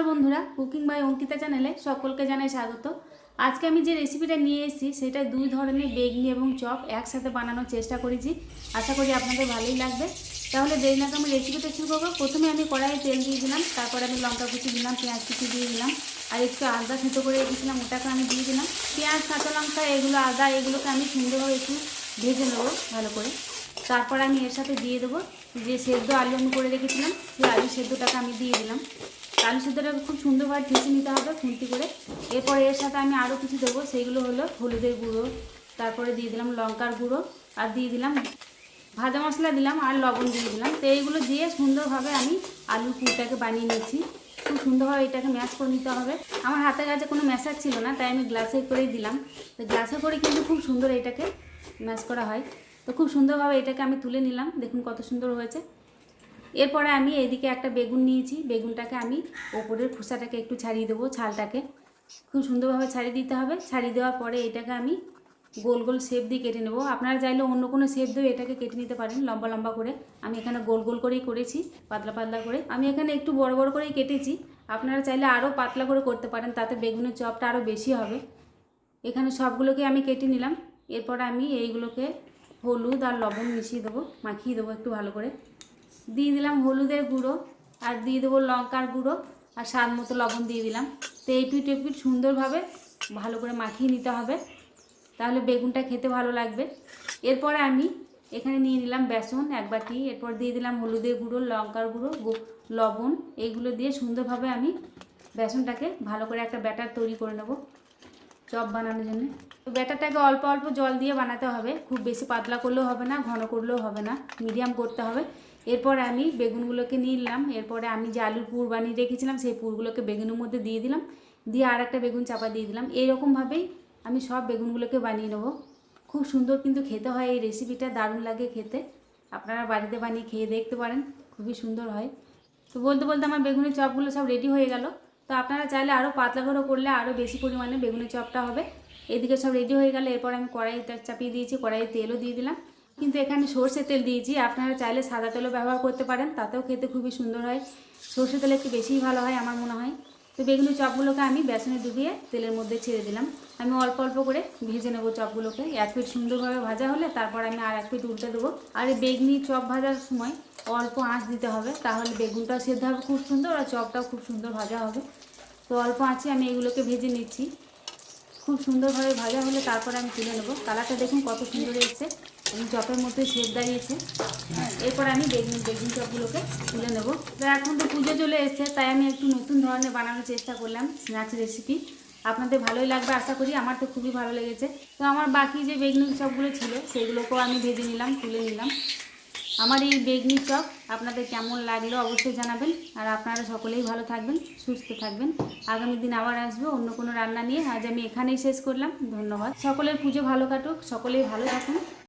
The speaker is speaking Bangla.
নমস্কার বন্ধুরা কুকিং বাই অঙ্কিতা চ্যানেলে সকলকে জানাই স্বাগত। আজকে আমি যে রেসিপিটা নিয়ে এসেছি, সেটা দুই ধরনের বেগনি এবং চপ একসাথে বানানোর চেষ্টা করেছি। আশা করি আপনাদের ভালোই লাগবে। তাহলে না আমি রেসিপিটা শুরু করব। প্রথমে আমি কড়াইয়ে তেল দিয়ে দিলাম, তারপরে আমি লঙ্কা কুচি দিলাম, পেঁয়াজ কুচি দিয়ে দিলাম, আর একটু আদা থেতো করে রেখেছিলাম, ওটাকে আমি দিয়ে দিলাম। পেঁয়াজ, কাঁচা লঙ্কা, এগুলো আদা, এগুলোকে আমি সুন্দরভাবে একটু ভেজে নেব ভালো করে। তারপর আমি এর সাথে দিয়ে দেবো যে সেদ্ধ আলু আমি করে রেখেছিলাম, সেই আলু সেদ্ধটাকে আমি দিয়ে দিলাম। আলু সেদ্ধটাকে খুব সুন্দরভাবে ঠেসে নিতে হবে খুন্তি করে। এরপরে এর সাথে আমি আরও কিছু দেবো, সেইগুলো হলো হলুদের গুঁড়ো, তারপরে দিয়ে দিলাম লঙ্কার গুঁড়ো, আর দিয়ে দিলাম ভাজা মশলা দিলাম আর লবণ দিয়ে দিলাম। তো এইগুলো দিয়ে সুন্দরভাবে আমি আলুর পুরটাকে বানিয়ে নিয়েছি। খুব সুন্দরভাবে এটাকে ম্যাশ করে নিতে হবে। আমার হাতের কাছে কোনো ম্যাশার ছিল না, তাই আমি গ্লাসে করেই দিলাম। তো গ্লাসে করে কিন্তু খুব সুন্দর এটাকে ম্যাশ করা হয়। তো খুব সুন্দরভাবে এটাকে আমি তুলে নিলাম। দেখুন কত সুন্দর হয়েছে। এরপরে আমি এইদিকে একটা বেগুন নিয়েছি। বেগুনটাকে আমি ওপরের খোসাটাকে একটু ছাড়িয়ে দেবো ছালটাকে। খুব সুন্দরভাবে ছাড়িয়ে দিতে হবে। ছাড়িয়ে দেওয়ার পরে এটাকে আমি গোল গোল শেপ দিয়ে কেটে নেব। আপনারা চাইলে অন্য কোনো শেপ দিয়ে এটাকে কেটে নিতে পারেন লম্বা লম্বা করে। আমি এখানে গোল গোল করেই করেছি, পাতলা পাতলা করে। আমি এখানে একটু বড় বড় করেই কেটেছি। আপনারা চাইলে আরও পাতলা করে করতে পারেন, তাতে বেগুনের চপটা আরও বেশি হবে। এখানে সবগুলোকে আমি কেটে নিলাম। এরপর আমি এইগুলোকে হলুদ আর লবণ মিশিয়ে দেবো, মাখিয়ে দেবো একটু ভালো করে। দিয়ে দিলাম হলুদের গুঁড়ো আর দিয়ে দেবো লঙ্কার গুঁড়ো আর স্বাদ মতো লবণ দিয়ে দিলাম। তো এপিট এপিট সুন্দরভাবে ভালো করে মাখিয়ে নিতে হবে। তাহলে বেগুনটা খেতে ভালো লাগবে। এরপরে আমি এখানে নিয়ে নিলাম বেসন এক বাটি, এরপর দিয়ে দিলাম হলুদের গুঁড়ো, লঙ্কার গুঁড়ো লবণ। এইগুলো দিয়ে সুন্দরভাবে আমি বেসনটাকে ভালো করে একটা ব্যাটার তৈরি করে নেব চপ বানানোর জন্য। তো ব্যাটারটাকে অল্প অল্প জল দিয়ে বানাতে হবে। খুব বেশি পাতলা করলেও হবে না, ঘন করলেও হবে না, মিডিয়াম করতে হবে। এরপর আমি বেগুনগুলোকে নিলাম, এরপরে আমি যে আলুর পুর বানিয়ে রেখেছিলাম, সেই পুরগুলোকে বেগুনের মধ্যে দিয়ে দিলাম, দিয়ে আর একটা বেগুন চাপা দিয়ে দিলাম। এইরকমভাবেই আমি সব বেগুনগুলোকে বানিয়ে নেব। খুব সুন্দর কিন্তু খেতে হয়, এই রেসিপিটা দারুণ লাগে খেতে। আপনারা বাড়িতে বানিয়ে খেয়ে দেখতে পারেন, খুবই সুন্দর হয়। তো বলতে বলতে আমার বেগুনের চপগুলো সব রেডি হয়ে গেল। তো আপনারা চাইলে আরও পাতলা করে করলে আরও বেশি পরিমাণে বেগুনের চপটা হবে। এদিকে সব রেডি হয়ে গেলে, এরপর আমি কড়াইতে চাপিয়ে দিয়েছি, কড়াইয়ে তেলও দিয়ে দিলাম। কিন্তু এখানে সর্ষে তেল দিয়েছি। আপনারা চাইলে সাদা তেলও ব্যবহার করতে পারেন, তাতেও খেতে খুবই সুন্দর হয়। সর্ষে তেল একটু বেশিই ভালো হয় আমার মনে হয়। তো বেগুনি চপগুলোকে আমি বেসনে ডুবিয়ে তেলের মধ্যে ছেড়ে দিলাম। আমি অল্প অল্প করে ভেজে নেব চপগুলোকে। এক পিঠ সুন্দরভাবে ভাজা হলে তারপর আমি আর এক পিঠ উল্টে দেবো। আর এই বেগনি চপ ভাজার সময় অল্প আঁচ দিতে হবে, তাহলে বেগুনটাও সেদ্ধ হবে, খুব সুন্দর, আর চপটাও খুব সুন্দর ভাজা হবে। তো অল্প আঁচে আমি এগুলোকে ভেজে নিচ্ছি। খুব সুন্দরভাবে ভাজা হলে তারপরে আমি তুলে নেব। কালারটা দেখুন কত সুন্দর এসছে। এবং চপের মধ্যে শেপ দাঁড়িয়েছে। এরপর আমি বেগুন বেগুন চপগুলোকে তুলে নেব। এখন তো পুজো চলে এসছে, তাই আমি একটু নতুন ধরনের বানানোর চেষ্টা করলাম স্ন্যাক্স রেসিপি আপনাদের ভালোই লাগবে আশা করি, আমার তো খুবই ভালো লেগেছে। তো আমার বাকি যে বেগুনি চপগুলো ছিল, সেগুলোকেও আমি ভেজে নিলাম, তুলে নিলাম। আমার এই বেগনি চপ আপনাদের কেমন লাগল অবশ্যই জানাবেন। আর আপনারা সকলেই ভালো থাকবেন, সুস্থ থাকবেন। আগামী দিন আবার আসব অন্য কোনো রান্না নিয়ে। আজ আমি এখানেই শেষ করলাম। ধন্যবাদ। সকলের পুজো ভালো কাটুক, সকলেই ভালো থাকুন।